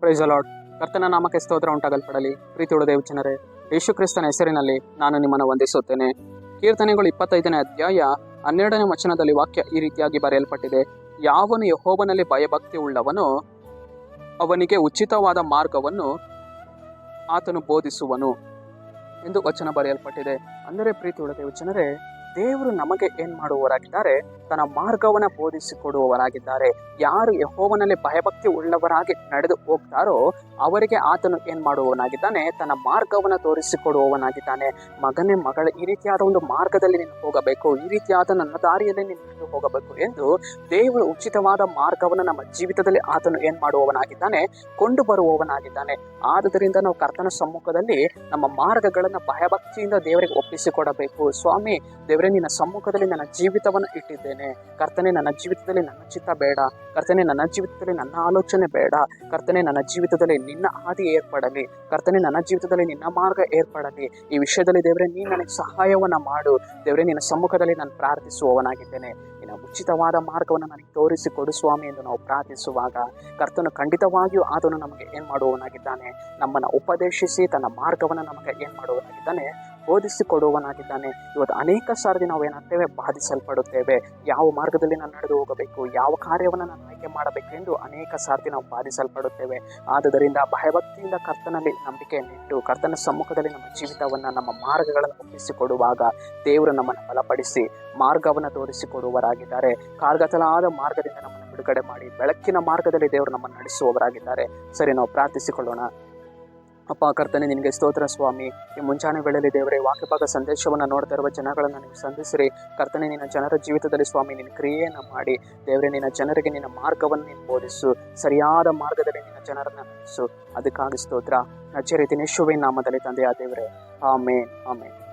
Price ಅಲಾಡ್ ಕರ್ತನ ನಾಮಕ್ಕೆ ಸ್ತೋತ್ರ ಉಂಟಾಗಲ್ಪಡಲಿ. ಪ್ರೀತಿ ಉಳಿದೇವು ಜನರೇ, ಯೇಸು ಕ್ರಿಸ್ತನ ಹೆಸರಿನಲ್ಲಿ ನಾನು ನಿಮ್ಮನ್ನು ವಂದಿಸುತ್ತೇನೆ. ಕೀರ್ತನೆಗಳು ಇಪ್ಪತ್ತೈದನೇ ಅಧ್ಯಾಯ, ಹನ್ನೆರಡನೇ ವಚನದಲ್ಲಿ ವಾಕ್ಯ ಈ ರೀತಿಯಾಗಿ ಬರೆಯಲ್ಪಟ್ಟಿದೆ. ಯಾವನು ಯಹೋವನಲ್ಲಿ ಭಯಭಕ್ತಿ ಉಳ್ಳವನು ಅವನಿಗೆ ಉಚಿತವಾದ ಮಾರ್ಗವನ್ನು ಆತನು ಬೋಧಿಸುವನು ಎಂದು ವಚನ ಬರೆಯಲ್ಪಟ್ಟಿದೆ. ಅಂದರೆ ಪ್ರೀತಿ ಉಳಿದೇವು ಜನರೇ ದೇವರು ನಮಗೆ ಏನ್ ಮಾಡುವವರಾಗಿದ್ದಾರೆ? ತನ್ನ ಮಾರ್ಗವನ್ನ ಬೋಧಿಸಿಕೊಡುವವರಾಗಿದ್ದಾರೆ. ಯಾರು ಯಹೋವನಲ್ಲಿ ಭಯಭಕ್ತಿ ಉಳ್ಳವರಾಗಿ ನಡೆದು ಹೋಗ್ತಾರೋ, ಅವರಿಗೆ ಆತನು ಏನ್ ಮಾಡುವವನಾಗಿದ್ದಾನೆ? ತನ್ನ ಮಾರ್ಗವನ್ನ ತೋರಿಸಿಕೊಡುವವನಾಗಿದ್ದಾನೆ. ಮಗನೇ, ಮಗಳ, ಈ ರೀತಿಯಾದ ಒಂದು ಮಾರ್ಗದಲ್ಲಿ ನೀನು ಹೋಗಬೇಕು, ಈ ರೀತಿಯಾದ ನನ್ನ ದಾರಿಯಲ್ಲಿ ನೀನು ಹೋಗಬೇಕು ಎಂದು ದೇವರು ಉಚಿತವಾದ ಮಾರ್ಗವನ್ನು ನಮ್ಮ ಜೀವಿತದಲ್ಲಿ ಆತನು ಏನ್ ಮಾಡುವವನಾಗಿದ್ದಾನೆ? ಕೊಂಡು ಬರುವವನಾಗಿದ್ದಾನೆ. ಆದುದರಿಂದ ನಾವು ಕರ್ತನ ಸಮ್ಮುಖದಲ್ಲಿ ನಮ್ಮ ಮಾರ್ಗಗಳನ್ನ ಭಯಭಕ್ತಿಯಿಂದ ದೇವರಿಗೆ ಒಪ್ಪಿಸಿಕೊಡಬೇಕು. ಸ್ವಾಮಿ ನಿನ್ನ ಸಮ್ಮುಖದಲ್ಲಿ ನನ್ನ ಜೀವಿತವನ್ನು ಇಟ್ಟಿದ್ದೇನೆ. ಕರ್ತನೆ, ನನ್ನ ಜೀವಿತದಲ್ಲಿ ನನ್ನ ಚಿತ್ತ ಬೇಡ. ಕರ್ತನೆ, ನನ್ನ ಜೀವಿತದಲ್ಲಿ ನನ್ನ ಆಲೋಚನೆ ಬೇಡ. ಕರ್ತನೆ, ನನ್ನ ಜೀವಿತದಲ್ಲಿ ನಿನ್ನ ಹಾದಿ ಏರ್ಪಡಲಿ. ಕರ್ತನೆ, ನನ್ನ ಜೀವಿತದಲ್ಲಿ ನಿನ್ನ ಮಾರ್ಗ ಏರ್ಪಡಲಿ. ಈ ವಿಷಯದಲ್ಲಿ ದೇವರೇ ನೀನು ನನಗೆ ಸಹಾಯವನ್ನು ಮಾಡು. ದೇವರೇ, ನಿನ್ನ ಸಮ್ಮುಖದಲ್ಲಿ ನಾನು ಪ್ರಾರ್ಥಿಸುವವನಾಗಿದ್ದೇನೆ. ನಿನ್ನ ಉಚಿತವಾದ ಮಾರ್ಗವನ್ನು ನನಗೆ ತೋರಿಸಿಕೊಡು ಸ್ವಾಮಿ ಎಂದು ನಾವು ಪ್ರಾರ್ಥಿಸುವಾಗ, ಕರ್ತನು ಖಂಡಿತವಾಗಿಯೂ ಆತನು ನಮಗೆ ಏನು ಮಾಡುವವನಾಗಿದ್ದಾನೆ? ನಮ್ಮನ್ನು ಉಪದೇಶಿಸಿ ತನ್ನ ಮಾರ್ಗವನ್ನು ನಮಗೆ ಏನು ಮಾಡುವವನಾಗಿದ್ದಾನೆ? ಬೋಧಿಸಿಕೊಡುವವನಾಗಿದ್ದಾನೆ. ಇವತ್ತು ಅನೇಕ ಸಾರಿ ನಾವು ಏನಾಗ್ತೇವೆ ಬಾಧಿಸಲ್ಪಡುತ್ತೇವೆ. ಯಾವ ಮಾರ್ಗದಲ್ಲಿ ನಾನು ನಡೆದು ಹೋಗಬೇಕು? ಯಾವ ಕಾರ್ಯವನ್ನು ನಾನು ಆಯ್ಕೆ ಮಾಡಬೇಕು ಎಂದು ಅನೇಕ ಸಾರಿ ನಾವು ಬಾಧಿಸಲ್ಪಡುತ್ತೇವೆ. ಆದುದರಿಂದ ಭಯಭಕ್ತಿಯಿಂದ ಕರ್ತನಲ್ಲಿ ನಂಬಿಕೆಯನ್ನಿಟ್ಟು, ಕರ್ತನ ಸಮ್ಮುಖದಲ್ಲಿ ನಮ್ಮ ಜೀವಿತವನ್ನು, ನಮ್ಮ ಮಾರ್ಗಗಳನ್ನು ಒಪ್ಪಿಸಿಕೊಡುವಾಗ ದೇವರು ನಮ್ಮನ್ನು ಬಲಪಡಿಸಿ, ಮಾರ್ಗವನ್ನು ತೋರಿಸಿಕೊಡುವರಾಗಿದ್ದಾರೆ ಕಾರ್ಗತಲಾದ ಮಾರ್ಗದಿಂದ ನಮ್ಮನ್ನು ಬಿಡುಗಡೆ ಮಾಡಿ, ಬೆಳಕಿನ ಮಾರ್ಗದಲ್ಲಿ ದೇವರು ನಮ್ಮನ್ನು ನಡೆಸುವವರಾಗಿದ್ದಾರೆ. ಸರಿ, ನಾವು ಪ್ರಾರ್ಥಿಸಿಕೊಳ್ಳೋಣ. ಅಪ್ಪ, ಕರ್ತನೆ, ನಿನಗೆ ಸ್ತೋತ್ರ, ಸ್ವಾಮಿ. ಈ ಮುಂಚಾನೆ ವೇಳೆಯಲ್ಲಿ ದೇವರೇ ವಾಕ್ಯಭಾಗ ಸಂದೇಶವನ್ನು ನೋಡ್ತಾ ಇರುವ ಜನಗಳನ್ನು ನೀವು ಸಂಧಿಸಿರಿ. ಕರ್ತನೆ, ನಿನ್ನ ಜನರ ಜೀವಿತದಲ್ಲಿ ಸ್ವಾಮಿ, ನಿನ್ನ ಕ್ರಿಯೆಯನ್ನು ಮಾಡಿ. ದೇವರೇ, ನಿನ್ನ ಜನರಿಗೆ ನಿನ್ನ ಮಾರ್ಗವನ್ನು ನೀನು ಬೋಧಿಸು. ಸರಿಯಾದ ಮಾರ್ಗದಲ್ಲಿ ನಿನ್ನ ಜನರನ್ನು ನಡೆಸು. ಅದಕ್ಕಾಗಿ ಸ್ತೋತ್ರ. ನಚ್ಚರಿತಿ ನಿಶುವಿನ ನಾಮದಲ್ಲಿ ತಂದೆಯ ದೇವರೇ. ಆಮೇನ್ ಆಮೇನ್.